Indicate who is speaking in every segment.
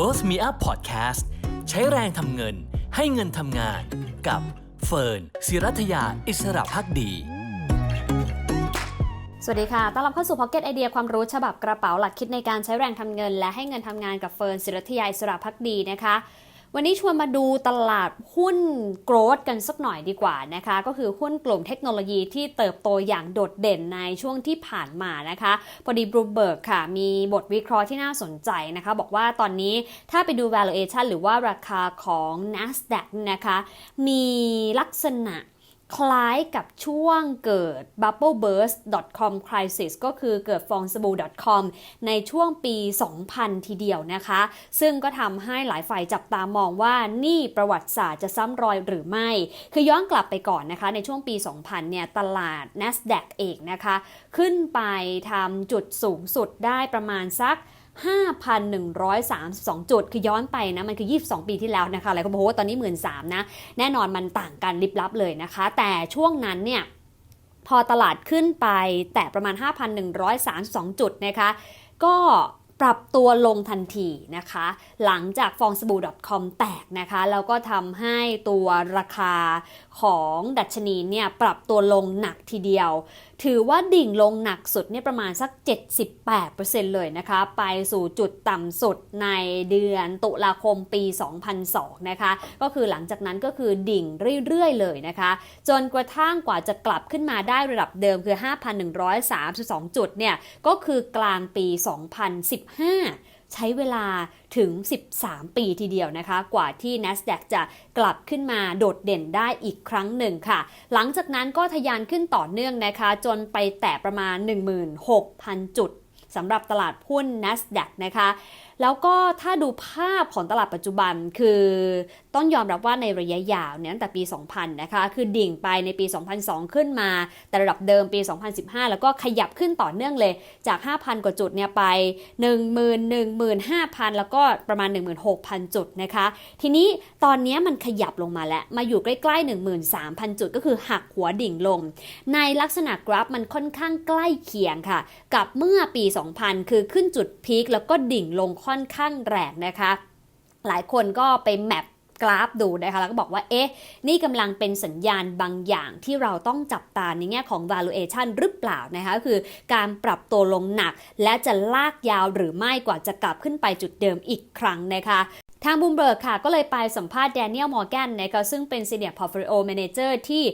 Speaker 1: Worth Me Up Podcast ใช้แรงทำเงินให้เงินทำงาน กับเฟิร์นศิรัทยาอิสระพักดี
Speaker 2: สวัสดีค่ะ ต้อนรับเข้าสู่ Pocket ไอเดียความรู้ฉบับกระเป๋าหลักคิดในการใช้แรงทำเงิน และให้เงินทำงานกับเฟิร์นศิรัทยาอิสระพักดีนะคะ วันนี้ชวนมาดูตลาดหุ้นโกรดกันสักหน่อยดีกว่านะคะ ก็คือหุ้นกลุ่มเทคโนโลยีที่เติบโตอย่างโดดเด่นในช่วงที่ผ่านมานะคะพอดีบรูเบิร์กค่ะ มีบทวิเคราะห์ที่น่าสนใจนะคะ บอกว่าตอนนี้ถ้าไปดู valuation หรือว่าราคาของ NASDAQ นะคะ มีลักษณะ คล้ายกับช่วงเกิด bubble burst com crisis ก็คือเกิดฟองสบู่ com ในช่วงปี 2000 ทีเดียวนะคะ ซึ่งก็ทำให้หลายฝ่ายจับตามองว่านี่ประวัติศาสตร์จะซ้ำรอยหรือไม่ คือย้อนกลับไปก่อนนะคะ ในช่วงปี 2000 เนี่ย ตลาด NASDAQ เองนะคะ ขึ้นไปทำจุดสูงสุดได้ประมาณสัก 5,132 จุด คือย้อนไปนะ มันคือ 22 ปีที่แล้วนะคะหลายคนบอกว่าตอนนี้1 3ื่นนะ แน่นอนมันต่างกันลิบลับเลยนะคะ แต่ช่วงนั้นเนี่ย พอตลาดขึ้นไปแต่ประมาณ 5,132 จุดนะคะ ก็ปรับตัวลงทันทีนะคะ หลังจากฟองสบู่ .com แตกนะคะ แล้วก็ทำให้ตัวราคาของดัชนีเนี่ยปรับตัวลงหนักทีเดียวถือว่าดิ่งลงหนักสุดเนี่ยประมาณสัก 78%เลยนะคะ ไปสู่จุดต่ำสุดในเดือนตุลาคมปี 2002 นะคะ ก็คือหลังจากนั้นก็คือดิ่งเรื่อยๆ เลยนะคะ จนกระทั่งกว่าจะกลับขึ้นมาได้ระดับเดิมคือ 5,132 จุดเนี่ย ก็คือกลางปี 2015 ใช้เวลาถึง 13 ปีทีเดียวนะคะ กว่าที่ NASDAQ จะกลับขึ้นมาโดดเด่นได้อีกครั้งหนึ่งค่ะ หลังจากนั้นก็ทะยานขึ้นต่อเนื่องนะคะ จนไปแตะประมาณ 16,000 จุดสำหรับตลาดหุ้น NASDAQ นะคะ แล้วก็ถ้าดูภาพของตลาดปัจจุบันคือต้องยอมรับว่าในระยะยาวเนี่ยตั้งแต่ปี 2000 นะคะ คือดิ่งไปในปี 2002 ขึ้นมา แต่ระดับเดิมปี 2015 แล้วก็ขยับขึ้นต่อเนื่องเลยจาก 5,000 กว่าจุดเนี่ยไป 11,500แล้วก็ประมาณ 16,000 จุดนะคะ ทีนี้ตอนนี้มันขยับลงมาแล้ว มาอยู่ใกล้ๆ 13,000 จุดก็คือหักหัวดิ่งลง ในลักษณะกราฟมันค่อนข้างใกล้เคียงค่ะ กับเมื่อปี 2000 คือขึ้นจุดพีคแล้วก็ดิ่งลงค่อนข้างแรงนะคะ หลายคนก็ไปแมปกราฟดูนะคะแล้วก็บอกว่า เอ๊ะ นี่กำลังเป็นสัญญาณบางอย่างที่เราต้องจับตาในแง่ของ valuation หรือเปล่านะคะ คือการปรับตัวลงหนัก และจะลากยาวหรือไม่กว่าจะกลับขึ้นไปจุดเดิมอีกครั้งนะคะ ทางบูมเบิร์กค่ะ ก็เลยไปสัมภาษณ์แดเนียลมอร์แกนนะคะซึ่งเป็น Senior Portfolio Manager ที่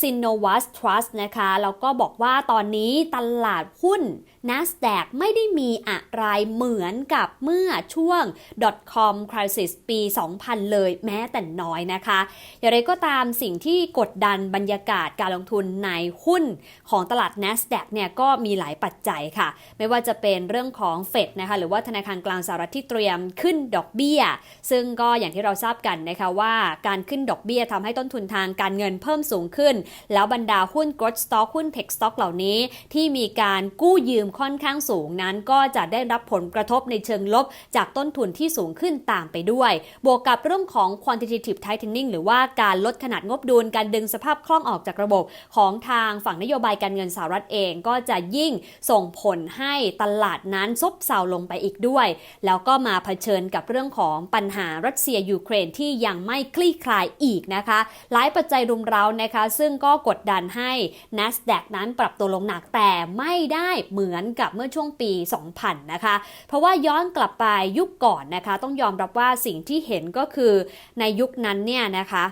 Speaker 2: s i n o v a s Trust นะคะแล้วก็บอกว่าตอนนี้ตลาดหุ้น NASDAQ ไม่ได้มีอะไรเหมือนกับเมื่อช่วง .com crisis ปี 2000 เลยแม้แต่น้อยนะคะ อย่างไรก็ตามสิ่งที่กดดันบรรยากาศการลงทุนในหุ้นของตลาด NASDAQ เนี่ยก็มีหลายปัจจัยค่ะ ไม่ว่าจะเป็นเรื่องของเฟดนะคะหรือว่าธนาคารกลางสหรัฐที่เตรียมขึ้นดอกเบี้ยซึ่งก็อย่างที่เราทราบกันนะคะว่าการขึ้นดอกเบี้ยทำให้ต้นทุนทางการเงินเพิ่มสูงขึ้น แล้วบรรดาหุ้น growth stock หุ้น tech stock เหล่านี้ ที่มีการกู้ยืมค่อนข้างสูงนั้น ก็จะได้รับผลกระทบในเชิงลบ จากต้นทุนที่สูงขึ้นตามไปด้วย บวกกับเรื่องของ quantitative tightening หรือว่าการลดขนาดงบดุลการดึงสภาพคล่องออกจากระบบของทางฝั่งนโยบายการเงินสหรัฐเองก็จะยิ่งส่งผลให้ตลาดนั้นซบเซาลงไปอีกด้วย แล้วก็มาเผชิญกับเรื่องของปัญญหารัสเซียยูเครนที่ยังไม่คลี่คลายอีกนะคะ หลายปัจจัยรุมเร้านะคะ ซึ่งก็กดดันให้ NASDAQ นั้นปรับตัวลงหนักแต่ไม่ได้เหมือนกับเมื่อช่วงปี 2000 นะคะ เพราะว่าย้อนกลับไปยุคก่อนนะคะ ต้องยอมรับว่าสิ่งที่เห็นก็คือในยุคนั้นเนี่ยนะคะ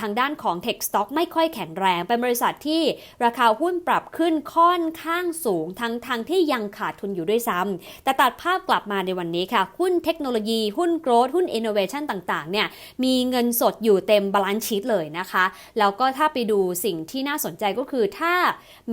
Speaker 2: ทางด้านของ Tech Stock ไม่ค่อยแข็งแรง เป็นบริษัทที่ราคาหุ้นปรับขึ้นค่อนข้างสูงทั้งทางที่ยังขาดทุนอยู่ด้วยซ้ำแต่ตัดภาพกลับมาในวันนี้ค่ะ หุ้นเทคโนโลยี หุ้นโกรดหุ้น Innovation ต่างๆ เนี่ยมีเงินสดอยู่เต็มบาลานซ์ชีตเลยนะคะ แล้วก็ถ้าไปดูสิ่งที่น่าสนใจก็คือถ้า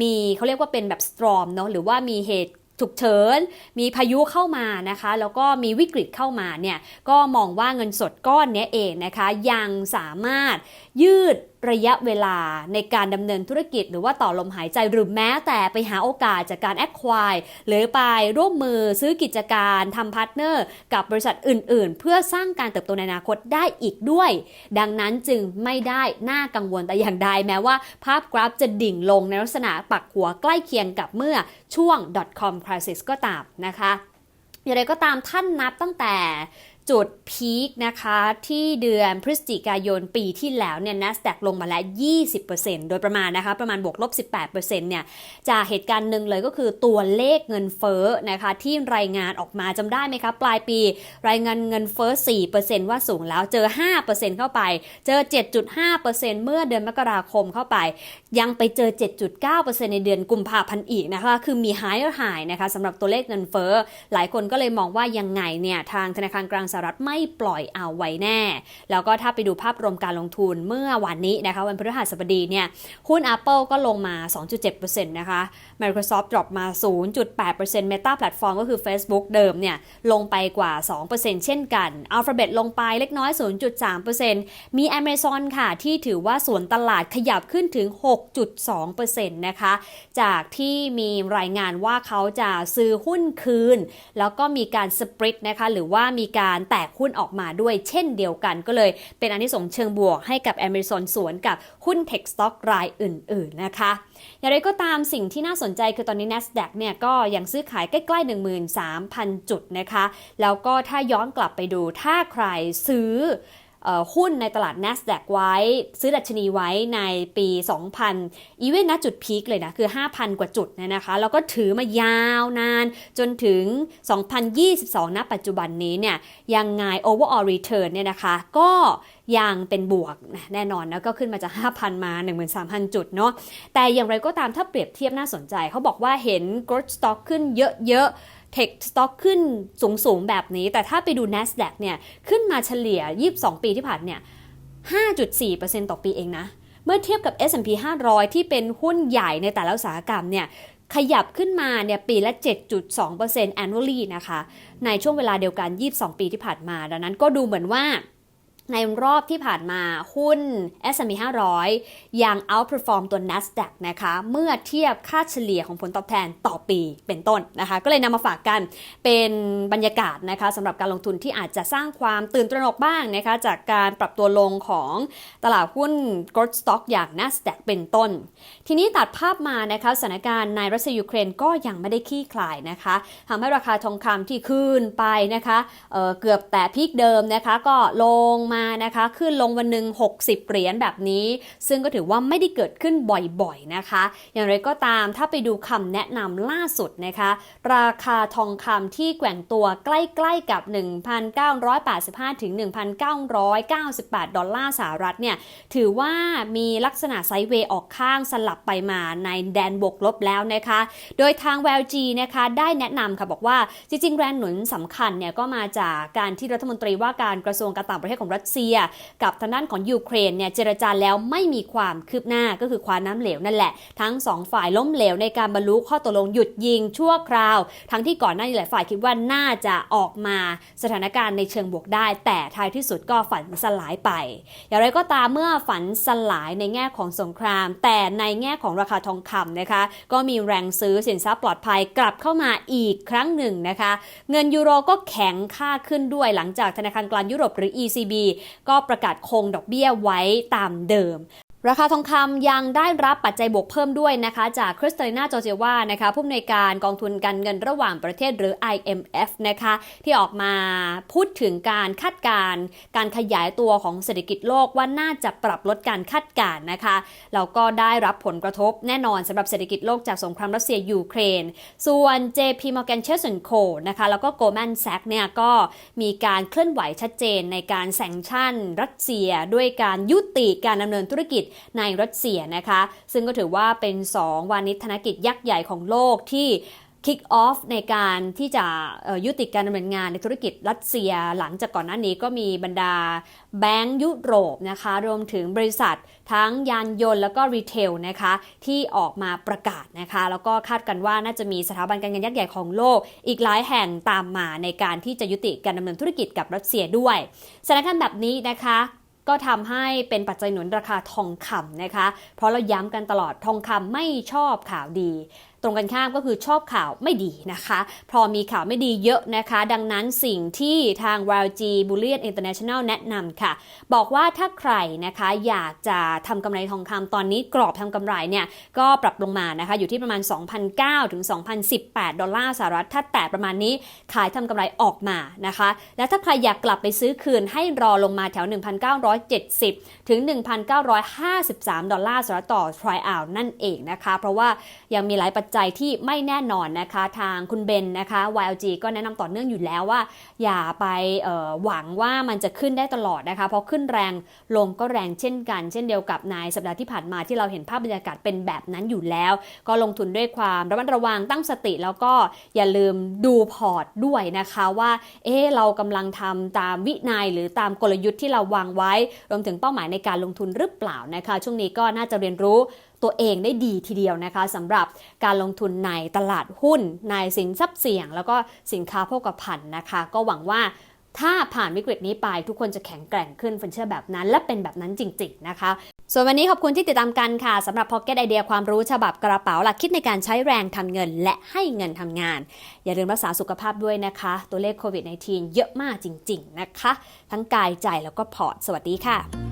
Speaker 2: มีเขาเรียกว่าเป็นแบบสตรอมเนาะหรือว่ามีเหตุฉุกเฉิน มีพายุเข้ามานะคะ แล้วก็มีวิกฤตเข้ามาเนี่ย ก็มองว่าเงินสดก้อนนี้เองนะคะ ยังสามารถยืด ระยะเวลาในการดำเนินธุรกิจ หรือว่าต่อลมหายใจหรือแม้แต่ไปหาโอกาสจากการแอคควายหรือไปร่วมมือซื้อกิจการทำพาร์ทเนอร์ กับบริษัทอื่น ๆ เพื่อสร้างการเติบโตในอนาคตได้อีกด้วย ดังนั้นจึงไม่ได้น่ากังวลแต่อย่างใดแม้ว่า ภาพกราฟจะดิ่งลงในลักษณะปักหัวใกล้เคียงกับเมื่อช่วง .com crisis ก็ตามนะคะอย่างไรก็ตามท่านนับตั้งแต่ จุดพีคนะคะที่เดือนพฤศจิกายนปีที่แล้วเนี่ย NASDAQ ลงมาแล้ว 20%โดยประมาณนะคะ ประมาณบวกลบ 18%เนี่ยจากเหตุการณ์หนึ่งเลยก็คือตัวเลขเงินเฟ้อนะคะที่รายงานออกมาจำได้ไหมคะ ปลายปีรายงานเงินเฟ้อ 4%ว่าสูงแล้วเจอ 5%เข้าไป เจอ 7.5%เมื่อเดือนมกราคมเข้าไป ยังไปเจอ 7.9%ในเดือนกุมภาพันธ์อีกนะคะ คือมี higher high นะคะสำหรับตัวเลขเงินเฟ้อหลายคนก็เลยมองว่ายังไงเนี่ยทางธนาคารกลางสหรัฐไม่ปล่อยเอาไว้แน่ แล้วก็ถ้าไปดูภาพรวมการลงทุนเมื่อวันนี้นะคะวันพฤหัสบดีเนี่ยหุ้น Apple ก็ลงมา 2.7%นะคะ Microsoft ดรอปมา 0.8% Meta Platform ก็คือ Facebook เดิมเนี่ยลงไปกว่า 2%เช่นกัน Alphabet ลงไปเล็กน้อย 0.3%มี Amazon ค่ะ ที่ถือว่าส่วนตลาดขยับขึ้นถึง 6.2%นะคะ จากที่มีรายงานว่าเขาจะซื้อหุ้นคืน แล้วก็มีการสปริตนะคะ หรือว่ามีการแตกหุ้นออกมาด้วยเช่นเดียวกัน ก็เลยเป็นอันที่ส่งส์เชิงบวกให้กับ Amazon สวนกับหุ้น Tech Stock รายอื่น ๆ นะคะ อย่างไรก็ตามสิ่งที่น่าสนใจคือตอนนี้ NASDAQ เนี่ยก็ยังซื้อขายใกล้ ๆ 13,000 จุดนะคะ แล้วก็ถ้าย้อนกลับไปดูถ้าใครซื้อ หุ้นในตลาด NASDAQ ไว้ ซื้อดัชนีไว้ในปี 2000 อีเวนนะจุดพีคเลยนะ คือ 5,000 กว่าจุดเนี่ยนะคะ แล้วก็ถือมายาวนานจนถึง 2022 ณ ปัจจุบันนี้เนี่ย ยังไง overall return เนี่ยนะคะ ก็ ยังเป็นบวกนะแน่นอนนะก็ขึ้นมาจาก 5,000 มา 13,000 จุดเนาะแต่อย่างไรก็ตามถ้าเปรียบเทียบน่าสนใจ เขาบอกว่าเห็น growth stock ขึ้นเยอะๆ Tech Stock ขึ้นสูง ๆ แบบนี้ แต่ถ้าไปดู NASDAQ เนี่ย ขึ้นมาเฉลี่ย 22 ปีที่ผ่านเนี่ย 5.4%ต่อปีเองนะ เมื่อเทียบกับ S&P 500 ที่เป็นหุ้นใหญ่ในแต่ละอุตสาหกรรมเนี่ย ขยับขึ้นมาเนี่ยปีละ 7.2% annually นะคะ ในช่วงเวลาเดียวกัน 22 ปีที่ผ่านมา ดังนั้นก็ดูเหมือนว่า ในรอบที่ผ่านมาหุ้น S&P 500 ยัง outperform ตัว NASDAQ นะคะ เมื่อเทียบค่าเฉลี่ยของผลตอบแทนต่อปีเป็นต้นนะคะ ก็เลยนำมาฝากกันเป็นบรรยากาศนะคะสำหรับการลงทุนที่อาจจะสร้างความตื่นตระหนกบ้างนะคะ จากการปรับตัวลงของตลาดหุ้น growth stock อย่าง NASDAQ เป็นต้น ทีนี้ตัดภาพมานะคะสถานการณ์ในรัสเซียยูเครนก็ยังไม่ได้คลี่คลายนะคะทำให้ราคาทองคำที่ขึ้นไปนะคะเเกือบแต่พีคเดิมนะคะก็ลงมานะคะขึ้นลงวันหนึ่ง60 เหรียญแบบนี้ ซึ่งก็ถือว่าไม่ได้เกิดขึ้นบ่อยๆนะคะ อย่างไรก็ตามถ้าไปดูคำแนะนำล่าสุดนะคะ ราคาทองคำที่แกว่งตัวใกล้ๆกับ 1,985 ถึง 1,998 ดอลลาร์สหรัฐเนี่ยถือว่ามีลักษณะไซด์เวย์ออกข้างสลับไปมาในแดนบวกลบแล้วนะคะ โดยทาง WLG นะคะได้แนะนำค่ะบอกว่าจริงๆ แรงหนุนสำคัญเนี่ยก็มาจากการที่รัฐมนตรีว่าการกระทรวงการต่างประเทศของรัสเซีย กับทางด้านของยูเครนเนี่ยเจรจาแล้วไม่มีความคืบหน้าก็คือควาน้ำเหลวนั่นแหละ ทั้งสองฝ่ายล้มเหลวในการบรรลุข้อตกลงหยุดยิงชั่วคราว ทั้งที่ก่อนหน้านี้หลายฝ่ายคิดว่าน่าจะออกมาสถานการณ์ในเชิงบวกได้ แต่ท้ายที่สุดก็ฝันสลายไป อย่างไรก็ตามเมื่อฝันสลายในแง่ของสงคราม แต่ในแง่ของราคาทองคำนะคะ ก็มีแรงซื้อสินทรัพย์ปลอดภัยกลับเข้ามาอีกครั้งหนึ่งนะคะ เงินยูโรก็แข็งค่าขึ้นด้วยหลังจากธนาคารกลางยุโรปหรือ ECB ก็ประกาศคงดอกเบี้ยไว้ตามเดิม ราคาทองคำยังได้รับปัจจัยบวกเพิ่มด้วยนะคะ จากคริสตาลินาจอร์เจวานะคะผู้อำนวยการกองทุนการเงินระหว่างประเทศหรือ IMF นะคะ ที่ออกมาพูดถึงการคาดการณ์การขยายตัวของเศรษฐกิจโลกว่าน่าจะปรับลดการคาดการณ์นะคะแล้วก็ได้รับผลกระทบแน่นอนสำหรับเศรษฐกิจโลกจากสงครามรัสเซียยูเครน ส่วน JP Morgan Chase Co นะคะแล้วก็ Goldman Sachs เนี่ยก็มีการเคลื่อนไหวชัดเจนในการแซงชั่น รัสเซีย ด้วยการยุติการดำเนินธุรกิจในรัสเซียนะคะ ซึ่งก็ถือว่าเป็น 2 วานิธนกิจยักษ์ใหญ่ของโลกที่คิกออฟในการที่จะยุติการดำเนินงานในธุรกิจรัสเซีย หลังจากก่อนหน้านี้ก็มีบรรดาแบงก์ยุโรปนะคะ รวมถึงบริษัททั้งยานยนต์แล้วก็รีเทลนะคะ ที่ออกมาประกาศนะคะ แล้วก็คาดกันว่าน่าจะมีสถาบันการเงินยักษ์ใหญ่ของโลก อีกหลายแห่งตามมาในการที่จะยุติการดำเนินธุรกิจกับรัสเซียด้วยสถานการณ์แบบนี้นะคะ ก็ทำให้เป็นปัจจัยหนุนราคาทองคำนะคะ เพราะเราย้ำกันตลอดทองคำไม่ชอบข่าวดี ตรงกันข้ามก็คือชอบข่าวไม่ดีนะคะ พอมีข่าวไม่ดีเยอะนะคะ ดังนั้นสิ่งที่ทาง YG Bullion International แนะนำค่ะ บอกว่าถ้าใครนะคะอยากจะทำกำไรทองคำตอนนี้กรอบทำกำไรเนี่ยก็ปรับลงมานะคะอยู่ที่ประมาณ 2,009ถึง2,018 ดอลลาร์สหรัฐ ถ้าแตะประมาณนี้ขายทำกำไรออกมานะคะ และถ้าใครอยากกลับไปซื้อคืนให้รอลงมาแถว 1,970 ถึง 1,953 ดอลลาร์สหรัฐต่อ try out นั่นเองนะคะ เพราะว่ายังมีหลายปัจจัยที่ไม่แน่นอนนะคะ ทางคุณเบนนะคะ YLG ก็แนะนำต่อเนื่องอยู่แล้วว่า อย่าไปหวังว่ามันจะขึ้นได้ตลอดนะคะ เพราะขึ้นแรงลงก็แรงเช่นกัน เช่นเดียวกับในสัปดาห์ที่ผ่านมาที่เราเห็นภาพบรรยากาศเป็นแบบนั้นอยู่แล้ว ก็ลงทุนด้วยความระมัดระวังตั้งสติแล้วก็อย่าลืมดูพอร์ตด้วยนะคะว่าเอ๊เรากำลังทำตามวินัยหรือตามกลยุทธ์ที่เราวางไว้ รวมถึงเป้าหมายในการลงทุนหรือเปล่านะคะ ช่วงนี้ก็น่าจะเรียนรู้ ตัวเองได้ดีทีเดียวนะคะสำหรับการลงทุนในตลาดหุ้น ในสินทรัพย์เสี่ยง แล้วก็สินค้าโภคภัณฑ์นะคะ ก็หวังว่าถ้าผ่านวิกฤตนี้ไปทุกคนจะแข็งแกร่งขึ้นฟันเชื่อแบบนั้น และเป็นแบบนั้นจริง ๆ นะคะ ส่วนวันนี้ขอบคุณที่ติดตามกันค่ะสำหรับ Pocket ไอเดียความรู้ฉบับกระเป๋าหลักคิดในการใช้แรงทำเงิน และให้เงินทำงาน อย่าลืมรักษาสุขภาพด้วยนะคะ ตัวเลขโควิด -19 เยอะมากจริง ๆ นะคะ ทั้งกายใจแล้วก็พอร์ตสวัสดีค่ะ